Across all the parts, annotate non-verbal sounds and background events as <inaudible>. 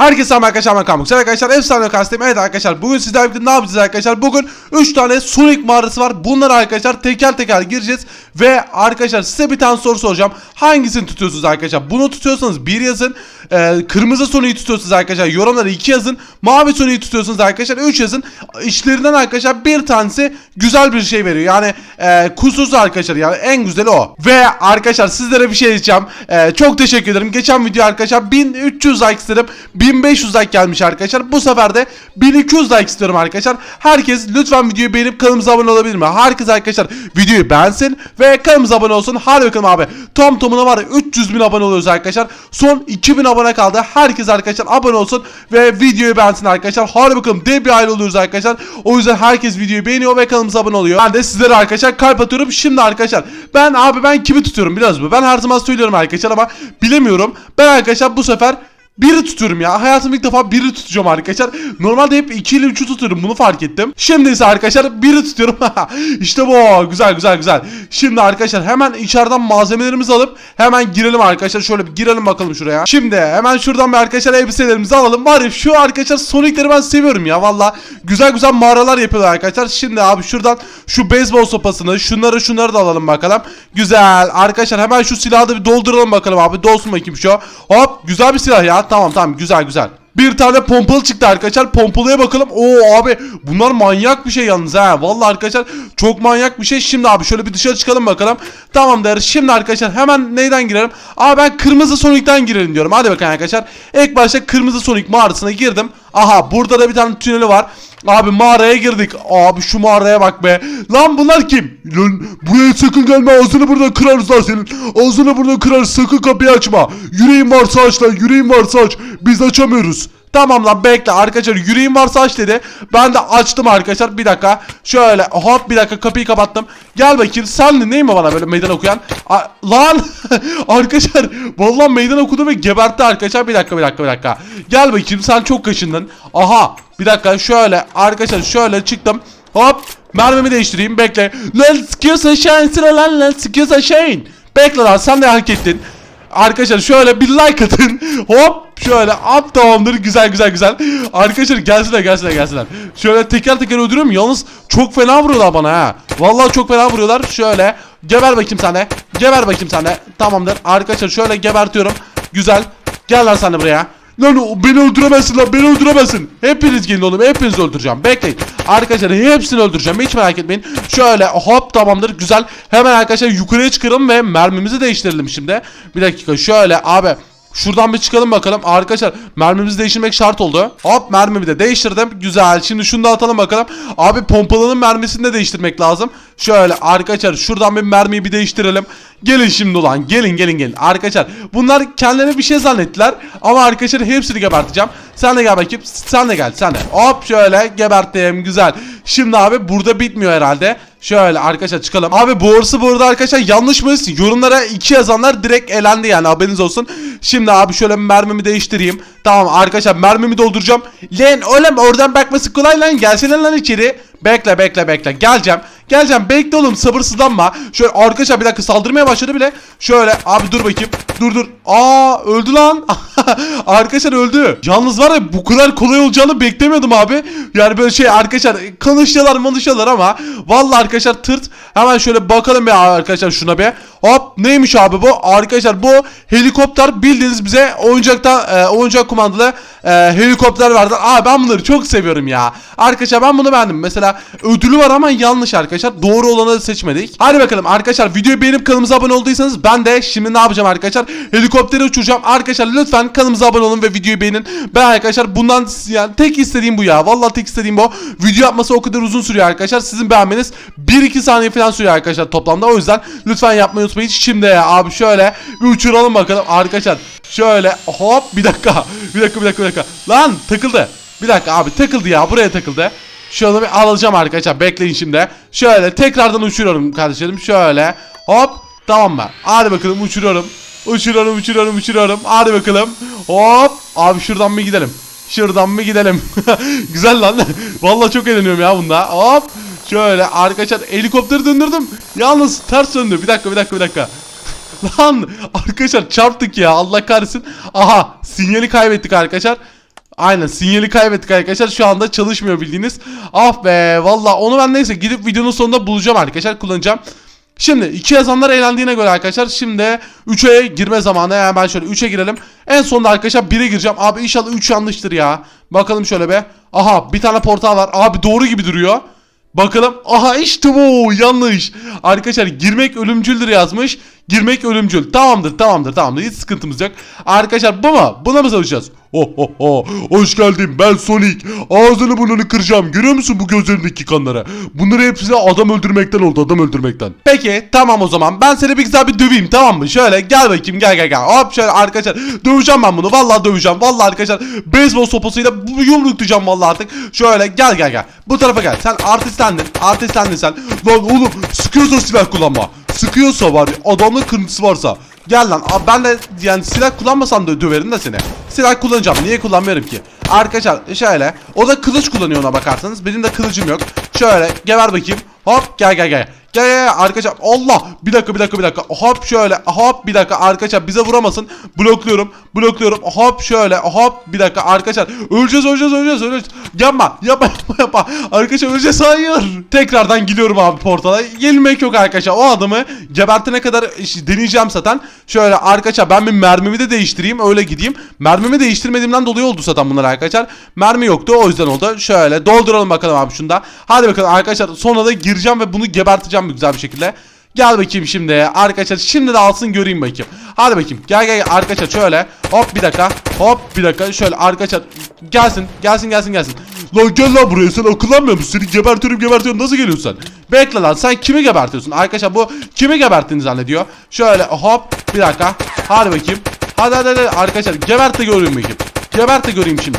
Herkese selam arkadaşlar ben Kamuk. Arkadaşlar efsane kastayım. Evet arkadaşlar bugün sizlerle birlikte ne yapacağız arkadaşlar? Bugün 3 tane Sonic mağarası var. Bunları arkadaşlar teker teker gireceğiz. Ve arkadaşlar size bir tane soru soracağım. Hangisini tutuyorsunuz arkadaşlar? Bunu tutuyorsanız 1 yazın. Ee, kırmızı Sonic'i tutuyorsunuz arkadaşlar. Yorumlara 2 yazın. Mavi Sonic'i tutuyorsunuz arkadaşlar 3 yazın. İçlerinden arkadaşlar bir tanesi güzel bir şey veriyor. Yani e, kusursuz arkadaşlar yani en güzeli o. Ve arkadaşlar sizlere bir şey diyeceğim. E, çok teşekkür ederim. Geçen video arkadaşlar 1300 like istedim. 1500 like gelmiş arkadaşlar. Bu sefer de 1200 like istiyorum arkadaşlar. Herkes lütfen videoyu beğenip kanalımıza abone olabilir mi? Herkes arkadaşlar videoyu beğensin ve kanalımıza abone olsun. Hadi bakalım abi. Tom Tom'una var ya 300 bin abone oluyoruz arkadaşlar. Son 2000 abone kaldı. Herkes arkadaşlar abone olsun ve videoyu beğensin arkadaşlar. Hadi bakalım dev bir aile oluyoruz arkadaşlar. O yüzden herkes videoyu beğeniyor ve kanalımıza abone oluyor. Ben de sizlere arkadaşlar kalp atıyorum. Şimdi arkadaşlar ben abi ben kimi tutuyorum biliyorsunuz mu? Ben her zaman söylüyorum arkadaşlar ama bilemiyorum. Ben arkadaşlar bu sefer biri tutuyorum ya. Hayatımda ilk defa biri tutacağım arkadaşlar. Normalde hep 2 ile 3'ü tutuyorum. Bunu fark ettim. Şimdi ise arkadaşlar biri tutuyorum. <laughs> işte bu. Güzel güzel güzel. Şimdi arkadaşlar hemen içeriden malzemelerimizi alıp hemen girelim arkadaşlar. Şöyle bir girelim bakalım şuraya. Şimdi hemen şuradan bir arkadaşlar elbiselerimizi alalım. Var ya şu arkadaşlar Sonic'leri ben seviyorum ya. Valla güzel güzel mağaralar yapıyorlar arkadaşlar. Şimdi abi şuradan şu beyzbol sopasını şunları şunları da alalım bakalım. Güzel. Arkadaşlar hemen şu silahı da bir dolduralım bakalım abi. Dolsun bakayım şu. Hop güzel bir silah ya. Tamam tamam güzel güzel. Bir tane pompalı çıktı arkadaşlar. Pompalıya bakalım. Oo abi bunlar manyak bir şey yalnız ha. Vallahi arkadaşlar çok manyak bir şey. Şimdi abi şöyle bir dışarı çıkalım bakalım. Tamamdır. Şimdi arkadaşlar hemen neyden girelim? Abi ben kırmızı Sonic'ten girelim diyorum. Hadi bakalım arkadaşlar. İlk başta kırmızı Sonic mağarasına girdim. Aha burada da bir tane tüneli var. Abi mağaraya girdik. Abi şu mağaraya bak be. Lan bunlar kim? Lan buraya sakın gelme. Ağzını burada kırarız lan senin. Ağzını burada kırarız. Sakın kapıyı açma. Yüreğin varsa aç lan. Yüreğin varsa aç. Biz açamıyoruz. Tamam lan bekle arkadaşlar yüreğim varsa aç dedi. Ben de açtım arkadaşlar bir dakika. Şöyle hop bir dakika kapıyı kapattım. Gel bakayım sen neyim mi bana böyle meydan okuyan? A- lan <laughs> arkadaşlar vallahi meydan okudu ve gebertti arkadaşlar. Bir dakika bir dakika bir dakika. Gel bakayım sen çok kaşındın. Aha bir dakika şöyle arkadaşlar şöyle çıktım. Hop mermimi değiştireyim bekle. Let's kiss a shine sıra lan let's kiss a shine. Bekle lan sen de hak ettin. Arkadaşlar şöyle bir like atın. <laughs> Hop şöyle at tamamdır. Güzel güzel güzel. Arkadaşlar gelsinler gelsinler gelsinler. Şöyle teker teker öldürüyorum. Yalnız çok fena vuruyorlar bana ha. Vallahi çok fena vuruyorlar. Şöyle geber bakayım sen de. Geber bakayım sen de. Tamamdır. Arkadaşlar şöyle gebertiyorum. Güzel. Gel lan sen de buraya. Lan o beni öldüremezsin lan beni öldüremezsin. Hepiniz gelin oğlum hepinizi öldüreceğim. Bekleyin. Arkadaşlar hepsini öldüreceğim. Hiç merak etmeyin. Şöyle hop tamamdır güzel. Hemen arkadaşlar yukarıya çıkalım ve mermimizi değiştirelim şimdi. Bir dakika şöyle abi. Şuradan bir çıkalım bakalım. Arkadaşlar mermimizi değiştirmek şart oldu. Hop mermimi de değiştirdim. Güzel. Şimdi şunu da atalım bakalım. Abi pompalının mermisini de değiştirmek lazım. Şöyle arkadaşlar şuradan bir mermiyi bir değiştirelim. Gelin şimdi ulan. Gelin gelin gelin. Arkadaşlar bunlar kendilerine bir şey zannettiler. Ama arkadaşlar hepsini geberteceğim. Sen de gel bakayım. Sen de gel. Sen de. Hop şöyle geberttim. Güzel. Şimdi abi burada bitmiyor herhalde. Şöyle arkadaşlar çıkalım. Abi arası bu arada arkadaşlar yanlış mı? Yorumlara iki yazanlar direkt elendi yani haberiniz olsun. Şimdi abi şöyle mermimi değiştireyim. Tamam arkadaşlar mermimi dolduracağım. Lan oğlum oradan bakması kolay lan. Gelsene lan içeri. Bekle bekle bekle. Geleceğim. Geleceğim. Bekle oğlum sabırsızlanma. Şöyle arkadaşlar bir dakika saldırmaya başladı bile. Şöyle abi dur bakayım. Dur dur. Aa öldü lan. <laughs> arkadaşlar öldü. Yalnız var ya bu kadar kolay olacağını beklemiyordum abi. Yani böyle şey arkadaşlar konuşuyorlar konuşuyorlar ama vallahi arkadaşlar tırt. Hemen şöyle bakalım ya arkadaşlar şuna bir. Hop neymiş abi bu? Arkadaşlar bu helikopter bildiğiniz bize oyuncakta e, oyuncak kumandalı e, helikopter verdi. Aa ben bunları çok seviyorum ya. Arkadaşlar ben bunu beğendim. Mesela ödülü var ama yanlış arkadaşlar. Doğru olanı seçmedik. Hadi bakalım arkadaşlar videoyu beğenip kanalımıza abone olduysanız ben de şimdi ne yapacağım arkadaşlar? Helikopteri uçuracağım. Arkadaşlar lütfen kanalımıza abone olun ve videoyu beğenin. Ben arkadaşlar bundan yani tek istediğim bu ya. Vallahi tek istediğim bu. Video yapması o kadar uzun sürüyor arkadaşlar. Sizin beğenmeniz 1-2 saniye falan sürüyor arkadaşlar toplamda. O yüzden lütfen yapmayı unutmayın. Şimdi ya abi şöyle bir uçuralım bakalım arkadaşlar. Şöyle hop bir dakika. Bir dakika bir dakika bir dakika. Lan takıldı. Bir dakika abi takıldı ya buraya takıldı. Şöyle bir alacağım arkadaşlar bekleyin şimdi. Şöyle tekrardan uçuruyorum kardeşlerim. Şöyle hop tamam mı? Hadi bakalım uçuruyorum. Uçuruyorum uçuruyorum uçuruyorum. Hadi bakalım. Hop abi şuradan mı gidelim? Şuradan mı gidelim? <laughs> Güzel lan. <laughs> Vallahi çok eğleniyorum ya bunda. Hop. Şöyle arkadaşlar helikopteri döndürdüm. Yalnız ters döndü. Bir dakika bir dakika bir dakika. Lan arkadaşlar çarptık ya Allah kahretsin. Aha sinyali kaybettik arkadaşlar. Aynen sinyali kaybettik arkadaşlar. Şu anda çalışmıyor bildiğiniz. Ah be valla onu ben neyse gidip videonun sonunda bulacağım arkadaşlar kullanacağım. Şimdi iki yazanlar eğlendiğine göre arkadaşlar şimdi 3'e girme zamanı hemen şöyle 3'e girelim. En sonunda arkadaşlar 1'e gireceğim. Abi inşallah 3 yanlıştır ya. Bakalım şöyle be. Aha bir tane portal var. Abi doğru gibi duruyor. Bakalım. Aha işte bu yanlış. Arkadaşlar girmek ölümcüldür yazmış. Girmek ölümcül. Tamamdır tamamdır tamamdır. Hiç sıkıntımız yok. Arkadaşlar bu mu? Buna mı savaşacağız? Oh oh oh. Hoş geldin ben Sonic. Ağzını burnunu kıracağım. Görüyor musun bu gözlerindeki kanları? Bunları hepsi adam öldürmekten oldu adam öldürmekten. Peki tamam o zaman. Ben seni bir güzel bir döveyim tamam mı? Şöyle gel bakayım gel gel gel. Hop şöyle arkadaşlar. Döveceğim ben bunu. Vallahi döveceğim. Vallahi arkadaşlar. Beyzbol sopasıyla yumruklayacağım vallahi artık. Şöyle gel gel gel. Bu tarafa gel. Sen artistlendin. Artistlendin sen. Lan oğlum sıkıyorsa silah kullanma. Sıkıyorsa var ya adamın kırıntısı varsa. Gel lan ben de yani silah kullanmasam da döverim de seni. Silah kullanacağım niye kullanmıyorum ki? Arkadaşlar şöyle o da kılıç kullanıyor ona bakarsanız benim de kılıcım yok. Şöyle geber bakayım hop gel gel gel. Gel gel gel arkadaşlar Allah! Bir dakika bir dakika bir dakika. Hop şöyle hop bir dakika. Arkadaşlar bize vuramasın. Blokluyorum blokluyorum. Hop şöyle hop bir dakika. Arkadaşlar öleceğiz öleceğiz öleceğiz öleceğiz. Yapma yapma <laughs> yapma yapma. Arkadaşlar öleceğiz hayır. Tekrardan gidiyorum abi portala. Yenilmek yok arkadaşlar o adamı gebertene kadar işte deneyeceğim zaten. Şöyle arkadaşlar ben bir mermimi de değiştireyim öyle gideyim. Mermimi değiştirmediğimden dolayı oldu zaten bunlar arkadaşlar mermi yoktu o yüzden oldu. Şöyle dolduralım bakalım abi şunda hadi bakalım arkadaşlar sonra da gireceğim ve bunu geberteceğim bir güzel bir şekilde Gel bakayım şimdi arkadaşlar şimdi de alsın göreyim bakayım. Hadi bakayım gel gel arkadaşlar şöyle hop bir dakika hop bir dakika şöyle arkadaşlar gelsin gelsin gelsin gelsin. Lan gel lan buraya sen akıllanmıyor musun? Seni gebertiyorum gebertiyorum nasıl geliyorsun sen? Bekle lan sen kimi gebertiyorsun arkadaşlar bu kimi geberttiğini zannediyor. Şöyle hop bir dakika hadi bakayım. Hadi hadi hadi arkadaşlar gebert de göreyim bakayım. Gebert de göreyim şimdi.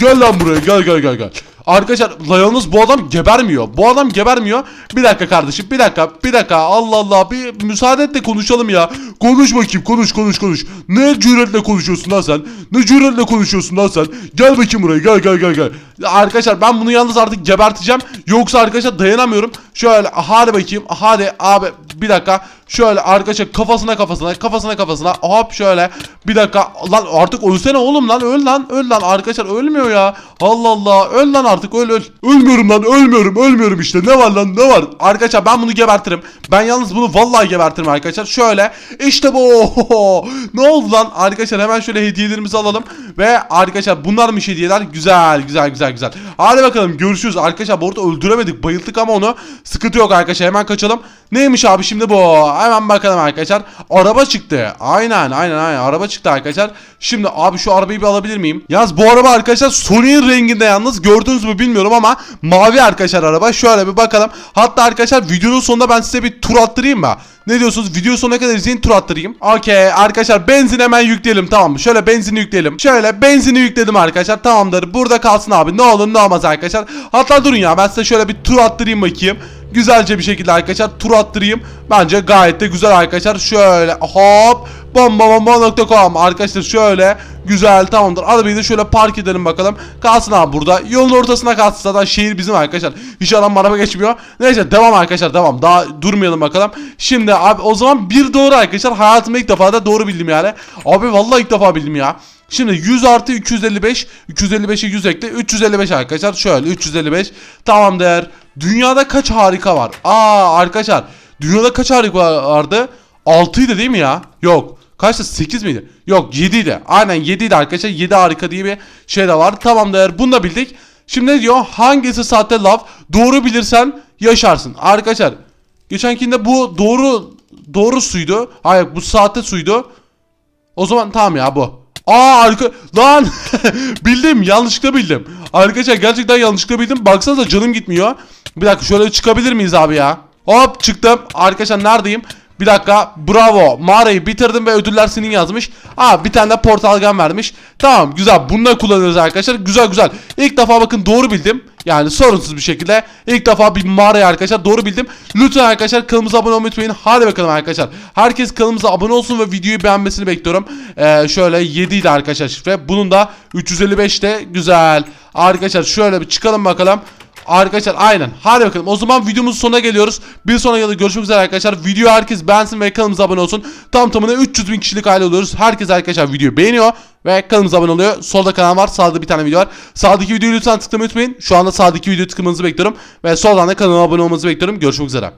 Gel lan buraya gel gel gel gel. Arkadaşlar la yalnız bu adam gebermiyor. Bu adam gebermiyor. Bir dakika kardeşim bir dakika bir dakika Allah Allah bir müsaade et de konuşalım ya. Konuş bakayım konuş konuş konuş. Ne cüretle konuşuyorsun lan sen? Ne cüretle konuşuyorsun lan sen? Gel bakayım buraya gel gel gel gel. Arkadaşlar ben bunu yalnız artık geberteceğim. Yoksa arkadaşlar dayanamıyorum. Şöyle hadi bakayım. Hadi abi bir dakika. Şöyle arkadaşlar kafasına kafasına kafasına kafasına hop şöyle. Bir dakika lan artık ölsene oğlum lan öl lan öl lan. Arkadaşlar ölmüyor ya. Allah Allah öl lan artık öl öl. Ölmüyorum lan ölmüyorum ölmüyorum işte. Ne var lan ne var? Arkadaşlar ben bunu gebertirim. Ben yalnız bunu vallahi gebertirim arkadaşlar. Şöyle işte bu. <laughs> Ne oldu lan? Arkadaşlar hemen şöyle hediyelerimizi alalım. Ve arkadaşlar bunlarmış hediyeler. Güzel güzel güzel güzel. Hadi bakalım görüşürüz. Arkadaşlar bu arada öldüremedik bayılttık ama onu. Sıkıntı yok arkadaşlar hemen kaçalım. Neymiş abi şimdi bu hemen bakalım arkadaşlar araba çıktı aynen aynen aynen araba çıktı arkadaşlar şimdi abi şu arabayı bir alabilir miyim yaz bu araba arkadaşlar Sony'in renginde yalnız gördünüz mü bilmiyorum ama mavi arkadaşlar araba şöyle bir bakalım hatta arkadaşlar videonun sonunda ben size bir tur attırayım mı ne diyorsunuz? Video sonuna kadar izleyin tur attırayım. Okey arkadaşlar benzin hemen yükleyelim tamam mı? Şöyle benzini yükleyelim. Şöyle benzini yükledim arkadaşlar tamamdır. Burada kalsın abi ne olur ne olmaz arkadaşlar. Hatta durun ya ben size şöyle bir tur attırayım bakayım. Güzelce bir şekilde arkadaşlar tur attırayım. Bence gayet de güzel arkadaşlar. Şöyle hop bombabomba.com arkadaşlar şöyle güzel tamamdır. Arabayı da şöyle park edelim bakalım. Kalsın abi burada. Yolun ortasına kalsın zaten şehir bizim arkadaşlar. Hiç adam araba geçmiyor. Neyse devam arkadaşlar devam. Daha durmayalım bakalım. Şimdi abi o zaman bir doğru arkadaşlar. Hayatımda ilk defa da doğru bildim yani. Abi vallahi ilk defa bildim ya. Şimdi 100 artı 255 255'e 100 ekle 355 arkadaşlar şöyle 355 tamamdır dünyada kaç harika var? Aa arkadaşlar dünyada kaç harika vardı? 6'ydı değil mi ya? Yok. Kaçtı? 8 miydi? Yok 7 idi aynen 7 idi arkadaşlar. 7 harika diye bir şey de var tamamdır. Bunu da bildik. Şimdi ne diyor? Hangisi sahte laf? Doğru bilirsen yaşarsın. Arkadaşlar geçenkinde bu doğru doğru suydu. Hayır bu sahte suydu. O zaman tamam ya bu. Aa arka lan <laughs> bildim yanlışlıkla bildim. Arkadaşlar gerçekten yanlışlıkla bildim. Baksanıza canım gitmiyor. Bir dakika şöyle çıkabilir miyiz abi ya? Hop çıktım. Arkadaşlar neredeyim? Bir dakika bravo mağarayı bitirdim ve ödüller senin yazmış. Aa bir tane de portal gun vermiş. Tamam güzel bununla kullanırız arkadaşlar. Güzel güzel. İlk defa bakın doğru bildim. Yani sorunsuz bir şekilde ilk defa bir mağarayı arkadaşlar doğru bildim. Lütfen arkadaşlar kanalımıza abone olmayı unutmayın. Hadi bakalım arkadaşlar. Herkes kanalımıza abone olsun ve videoyu beğenmesini bekliyorum. Ee, şöyle 7 ile arkadaşlar şifre. Bunun da 355'te güzel. Arkadaşlar şöyle bir çıkalım bakalım. Arkadaşlar aynen. Hadi bakalım. O zaman videomuzun sonuna geliyoruz. Bir sonraki videoda görüşmek üzere arkadaşlar. Video herkes beğensin ve kanalımıza abone olsun. Tam tamına 300 bin kişilik aile oluyoruz. Herkes arkadaşlar videoyu beğeniyor ve kanalımıza abone oluyor. Solda kanal var. Sağda bir tane video var. Sağdaki videoyu lütfen tıklamayı unutmayın. Şu anda sağdaki videoyu tıklamanızı bekliyorum. Ve soldan da kanalıma abone olmanızı bekliyorum. Görüşmek üzere.